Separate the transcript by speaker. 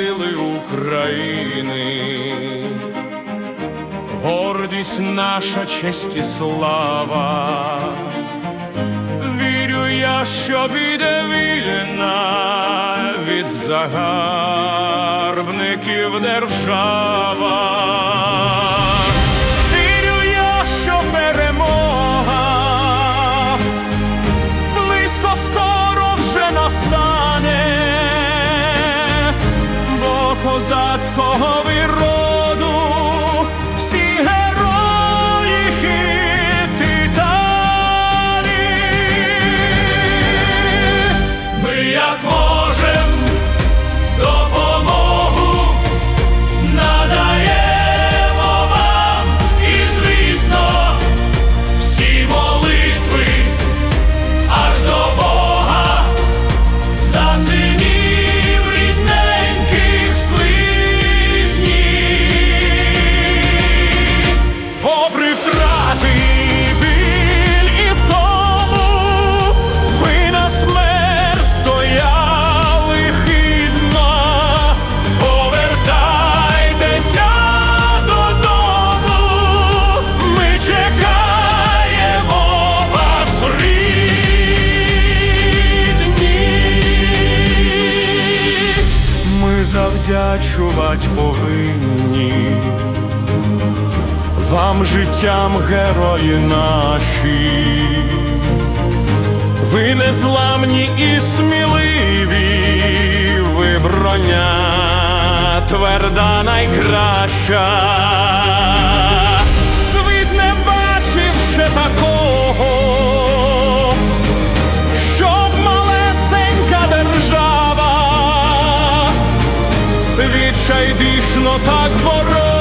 Speaker 1: сили України, гордість наша честь і слава, вірю я, що біде вільна від загарбників держава. Ми завдячувати повинні вам життям герої наші. Ви незламні і сміливі, ви броня тверда найкраща. Держава відчайдишно так боролась